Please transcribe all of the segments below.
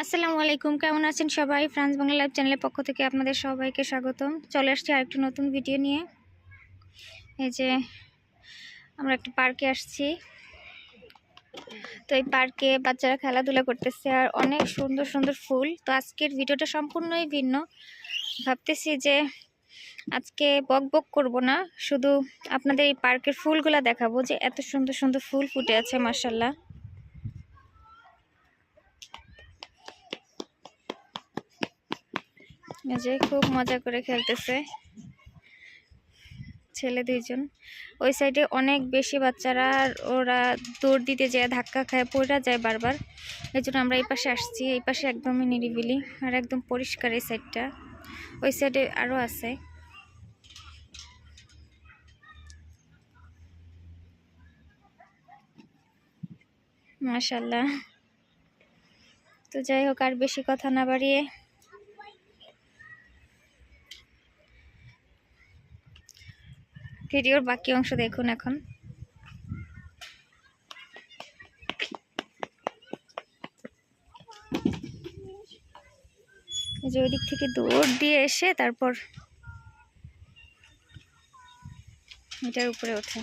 আসসালামু আলাইকুম। কেমন আছেন সবাই? ফ্রান্স বাংলা লাইভ চ্যানেলের পক্ষ থেকে আপনাদের সবাইকে স্বাগতম। চলে আসছি আরেকটি নতুন ভিডিও নিয়ে। এই যে আমরা একটা পার্কে আসছি। তো এই পার্কে বাচ্চারা খেলাধুলা করতেছে আর অনেক সুন্দর সুন্দর ফুল। তো আজকের ভিডিওটা সম্পূর্ণই ভিন্ন। ভাবতেছি যে আজকে বক বক করব না, শুধু আপনাদের এই পার্কের ফুলগুলা দেখাবো যে এত সুন্দর সুন্দর ফুল ফুটে আছে মার্শাল্লাহ যে খুব মজা করে খেলতেছে ছেলে দুইজন। ওই সাইডে অনেক বেশি বাচ্চারা ওরা দৌড় দিতে যায়, ধাক্কা খায়, পড়া যায় বারবার। এই জন্য আমরা এই পাশে আসছি, এই পাশে একদমই নিরিবিলি আর একদম পরিষ্কার এই সাইডটা ওই সাইডে আরও আছে। মাশাল্লাহ তো যাই হোক, আর বেশি কথা না বাড়িয়ে ভিডিওর বাকি অংশ দেখুন এখন। যে ওই দিক থেকে দৌড় দিয়ে এসে তারপর এটার উপরে ওঠে।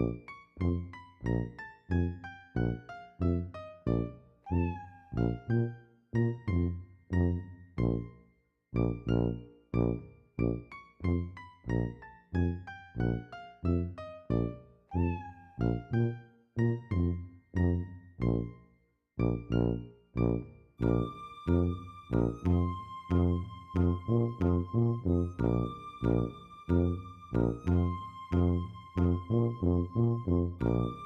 Mm-hmm. Mm-hmm.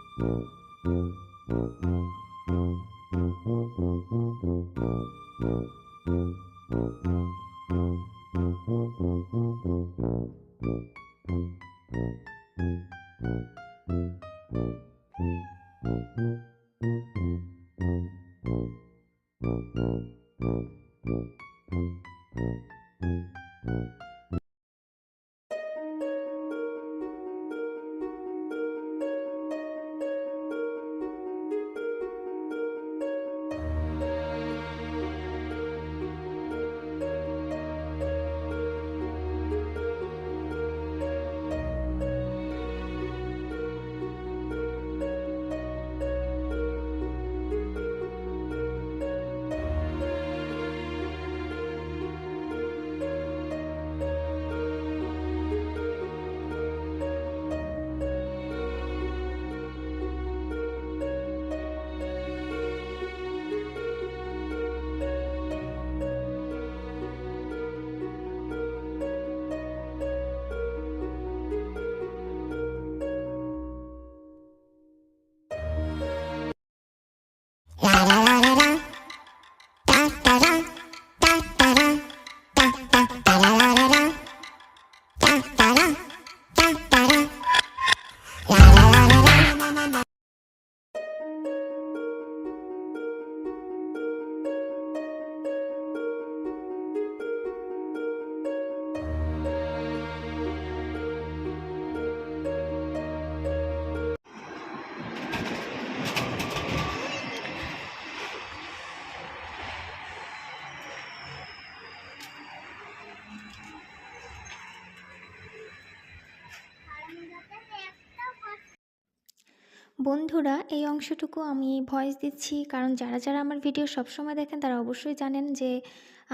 বন্ধুরা, এই অংশটুকু আমি ভয়েস দিচ্ছি। কারণ যারা যারা আমার ভিডিও সবসময় দেখেন, তারা অবশ্যই জানেন যে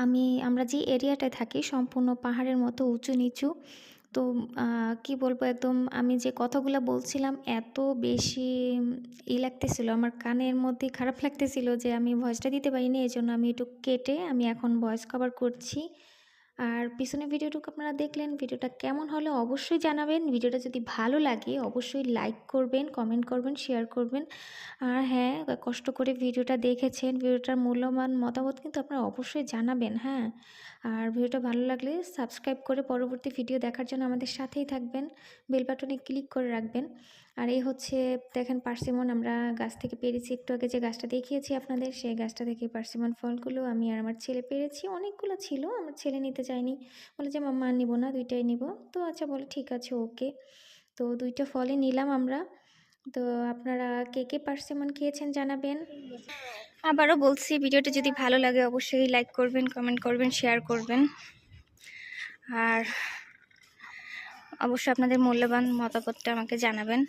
আমি, আমরা যে এরিয়াটায় থাকি সম্পূর্ণ পাহাড়ের মতো উঁচু নিচু। তো কি বলব একদম, আমি যে কথাগুলো বলছিলাম, এত বেশি ই লাগতেছিল, আমার কানের মধ্যে খারাপ লাগতেছিল যে আমি ভয়েসটা দিতে পারিনি এই জন্য আমি একটু কেটে আমি এখন ভয়েস কভার করছি। আর পিছনে ভিডিওটুকু আপনারা দেখলেন, ভিডিওটা কেমন হলো অবশ্যই জানাবেন। ভিডিওটা যদি ভালো লাগে, অবশ্যই লাইক করবেন, কমেন্ট করবেন, শেয়ার করবেন। আর হ্যাঁ কষ্ট করে ভিডিওটা দেখেছেন, ভিডিওটার মূল্যবান মতামত কিন্তু আপনারা অবশ্যই জানাবেন হ্যাঁ। আর ভিডিওটা ভালো লাগলে সাবস্ক্রাইব করে পরবর্তী ভিডিও দেখার জন্য আমাদের সাথেই থাকবেন। বেল বাটনে ক্লিক করে রাখবেন। আর এই হচ্ছে, দেখেন পার্সিমন, আমরা গাছ থেকে পেরেছি। একটু আগে যে গাছটা দেখিয়েছি আপনাদের, সেই গাছটা থেকে পার্সিমন ফলগুলো আমি আর আমার ছেলে পেরেছি। অনেকগুলো ছিল, আমার ছেলে নিতে চায়নি। বলে যে আর নিবো না, দুইটাই নিব। তো আচ্ছা বলে, ঠিক আছে ওকে তো দুইটা ফলই নিলাম আমরা। তো আপনারা কে কে পার্সিমন খেয়েছেন জানাবেন। আবারও বলছি ভিডিওটা যদি ভালো লাগে অবশ্যই লাইক করবেন কমেন্ট করবেন শেয়ার করবেন। আর অবশ্যই আপনাদের মূল্যবান মতামতটা আমাকে জানাবেন।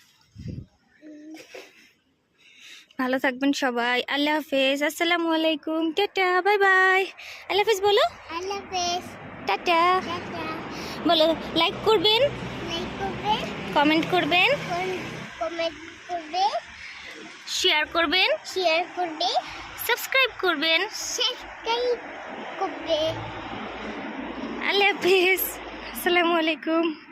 ভালো থাকবেন সবাই। আল্লাহ হাফেজ। আসসালামু আলাইকুম। টাটা। Bye bye. আল্লাহ হাফেজ বলো। আল্লাহ হাফেজ। টাটা। বলো লাইক করবেন। লাইক করবে কমেন্ট করবেন। কমেন্ট করবে শেয়ার করবেন শেয়ার করবে। সাবস্ক্রাইব করবেন। সাবস্ক্রাইব করবে। আল্লাহ হাফেজ। আসসালামু আলাইকুম।